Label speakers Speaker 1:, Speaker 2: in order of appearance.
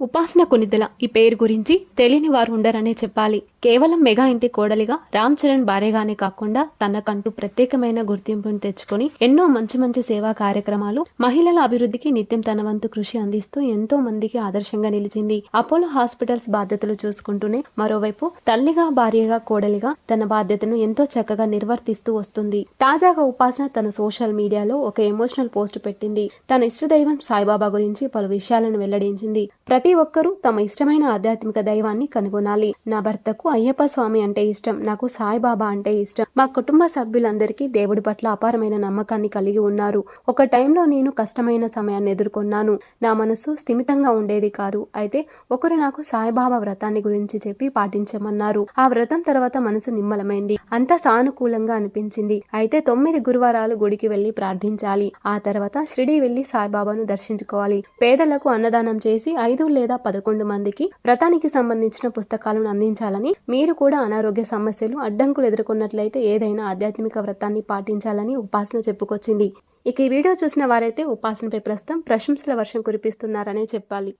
Speaker 1: ఉపాసన కొనిదెల ఈ పేరు గురించి తెలియని వారు ఉండరనే చెప్పాలి. కేవలం మెగా ఇంటి కోడలిగా రామ్ చరణ్ భార్యగానే కాకుండా తనకంటూ ప్రత్యేకమైన గుర్తింపును తెచ్చుకుని ఎన్నో మంచి మంచి సేవా కార్యక్రమాలు మహిళల అభివృద్ధికి నిత్యం తన వంతు కృషి అందిస్తూ ఎంతో మందికి ఆదర్శంగా నిలిచింది. అపోలో హాస్పిటల్స్ బాధ్యతలు చూసుకుంటూనే మరోవైపు తల్లిగా భార్యగా కోడలిగా తన బాధ్యతను ఎంతో చక్కగా నిర్వర్తిస్తూ వస్తుంది. తాజాగా ఉపాసన తన సోషల్ మీడియాలో ఒక ఎమోషనల్ పోస్ట్ పెట్టింది. తన ఇష్టదైవం సాయిబాబా గురించి పలు విషయాలను వెల్లడించింది. ప్రతి ప్రతి ఒక్కరూ తమ ఇష్టమైన ఆధ్యాత్మిక దైవాన్ని కనుగొనాలి. నా భర్తకు అయ్యప్ప స్వామి అంటే ఇష్టం నాకు సాయిబాబా అంటే ఇష్టం. మా కుటుంబ సభ్యులందరికీ దేవుడి పట్ల అపారమైన నమ్మకాన్ని కలిగి ఉన్నారు. ఒక టైంలో నేను కష్టమైన సమయాన్ని ఎదుర్కొన్నాను. నా మనసు స్థిమితంగా ఉండేది కాదు. అయితే ఒకరు నాకు సాయిబాబా వ్రతాన్ని గురించి చెప్పి పాటించమన్నారు. ఆ వ్రతం తర్వాత మనసు నిమ్మలమైంది. అంతా సానుకూలంగా అనిపించింది. అయితే తొమ్మిది గురువారాలు గుడికి వెళ్ళి ప్రార్థించాలి. ఆ తర్వాత షిరిడి వెళ్ళి సాయిబాబాను దర్శించుకోవాలి. పేదలకు అన్నదానం చేసి ఐదు లేదా పదకొండు మందికి వ్రతానికి సంబంధించిన పుస్తకాలను అందించాలని మీరు కూడా అనారోగ్య సమస్యలు అడ్డంకులు ఎదుర్కొన్నట్లయితే ఏదైనా ఆధ్యాత్మిక వ్రతాన్ని పాటించాలని ఉపాసన చెప్పుకొచ్చింది. ఇక ఈ వీడియో చూసిన వారైతే ఉపాసనపై ప్రస్తుతం ప్రశంసల వర్షం కురిపిస్తున్నారనే చెప్పాలి.